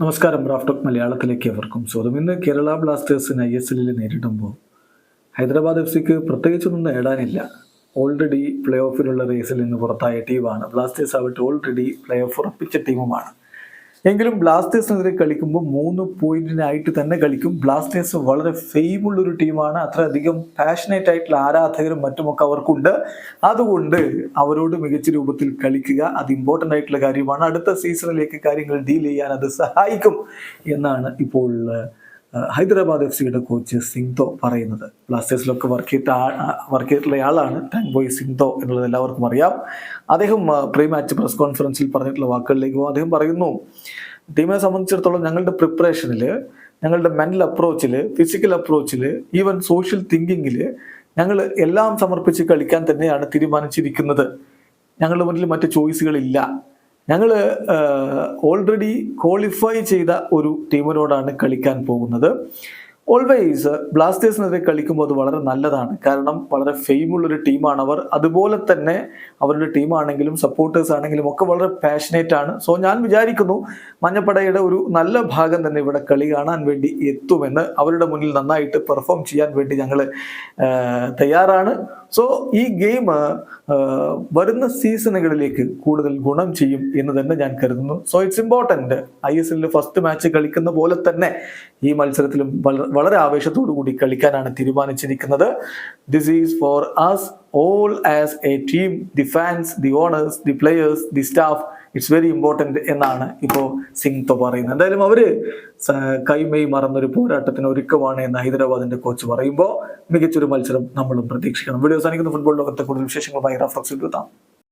നമസ്കാരം റാഫ്റ്റോക്ക് മലയാളത്തിലേക്ക് അവർക്കും സ്വാഗതം. ഇന്ന് കേരള ബ്ലാസ്റ്റേഴ്സിന് ഐ എസ് എല്ലിൽ നേരിടുമ്പോൾ ഹൈദരാബാദ് എഫ് സിക്ക് പ്രത്യേകിച്ചൊന്നും നേടാനില്ല. ഓൾറെഡി പ്ലേ ഓഫിലുള്ള റേസിൽ നിന്ന് പുറത്തായ ടീമാണ്. ബ്ലാസ്റ്റേഴ്സ് ആവട്ടെ ഓൾറെഡി പ്ലേ ഓഫ് ഉറപ്പിച്ച ടീമുമാണ്. എങ്കിലും ബ്ലാസ്റ്റേഴ്സിനെതിരെ കളിക്കുമ്പോൾ മൂന്ന് പോയിന്റിനായിട്ട് തന്നെ കളിക്കും. ബ്ലാസ്റ്റേഴ്സ് വളരെ ഫെയിമുള്ള ഒരു ടീമാണ്. അത്രയധികം പാഷനേറ്റ് ആയിട്ടുള്ള ആരാധകരും മറ്റുമൊക്കെ അവർക്കുണ്ട്. അതുകൊണ്ട് അവരോട് മികച്ച രൂപത്തിൽ കളിക്കുക അത് ഇമ്പോർട്ടന്റ് ആയിട്ടുള്ള കാര്യമാണ്. അടുത്ത സീസണിലേക്ക് കാര്യങ്ങൾ ഡീൽ ചെയ്യാൻ അത് സഹായിക്കും എന്നാണ് ഇപ്പോൾ ഹൈദരാബാദ് എഫ് സിയുടെ കോച്ച് സിങ്തോ പറയുന്നത്. ബ്ലാസ്റ്റേഴ്സിലൊക്കെ വർക്ക് ചെയ്തിട്ട് വർക്ക് ചെയ്തിട്ടുള്ള ആളാണ് ടാങ് ബോയ് സിങ്തോ എന്നുള്ളത് എല്ലാവർക്കും അറിയാം. അദ്ദേഹം പ്രീ മാച്ച് പ്രസ് കോൺഫറൻസിൽ പറഞ്ഞിട്ടുള്ള വാക്കുകളിലേക്ക് പോകും. അദ്ദേഹം പറയുന്നു ടീമിനെ സംബന്ധിച്ചിടത്തോളം ഞങ്ങളുടെ പ്രിപ്പറേഷനിൽ ഞങ്ങളുടെ മെന്റൽ അപ്രോച്ചിൽ ഫിസിക്കൽ അപ്രോച്ചിൽ ഈവൻ സോഷ്യൽ തിങ്കിങ്ങിൽ ഞങ്ങൾ എല്ലാം സമർപ്പിച്ച് കളിക്കാൻ തന്നെയാണ് തീരുമാനിച്ചിരിക്കുന്നത്. ഞങ്ങളുടെ മുന്നിൽ മറ്റ് ചോയ്സുകളില്ല ഞങ്ങൾ ഓൾറെഡി ക്വാളിഫൈ ചെയ്ത ഒരു ടീമിനോടാണ് കളിക്കാൻ പോകുന്നത്. ഓൾവേസ് ബ്ലാസ്റ്റേഴ്സിനെതിരെ കളിക്കുമ്പോൾ അത് വളരെ നല്ലതാണ്. കാരണം വളരെ ഫെയിമുള്ളൊരു ടീമാണ് അവർ. അതുപോലെ തന്നെ അവരുടെ ടീമാണെങ്കിലും സപ്പോർട്ടേഴ്സ് ആണെങ്കിലും ഒക്കെ വളരെ പാഷനേറ്റ് ആണ്. സോ ഞാൻ വിചാരിക്കുന്നു മഞ്ഞപ്പടയുടെ ഒരു നല്ല ഭാഗം തന്നെ ഇവിടെ കളി കാണാൻ വേണ്ടി എത്തുമെന്ന് അവരുടെ മുന്നിൽ നന്നായിട്ട് പെർഫോം ചെയ്യാൻ വേണ്ടി ഞങ്ങൾ തയ്യാറാണ്. സോ ഈ ഗെയിം വരുന്ന സീസണുകളിലേക്ക് കൂടുതൽ ഗുണം ചെയ്യും എന്ന് തന്നെ ഞാൻ കരുതുന്നു. So it's important I S എല്ലിൽ ഫസ്റ്റ് മാച്ച് കളിക്കുന്ന പോലെ തന്നെ ഈ മത്സരത്തിലും വള- വളരെ ആവേശത്തോടു കൂടി കളിക്കാനാണ് തീരുമാനിച്ചിരിക്കുന്നത്. This is for us all as a team the fans the owners the players the staff it's very important എന്നാണ് ഇപ്പോൾ സിംഗ് തോ പറയുന്നത്. എന്തായാലും അവർ കൈമൈ മറന്നൊരു പോരാട്ടത്തിന് ഒരുക്കമാണ് എന്ന് ഹൈദരാബാദിന്റെ കോച്ച് പറയുമ്പോൾ മികച്ചൊരു മത്സരം നമ്മളും പ്രതീക്ഷിക്കണം. വീഡിയോ സാധിക്കുന്ന ഫുട്ബോൾ ലോകത്തെ കൂടുതൽ വിശേഷങ്ങളുമായി റഫ്ലക്സ് എത്താം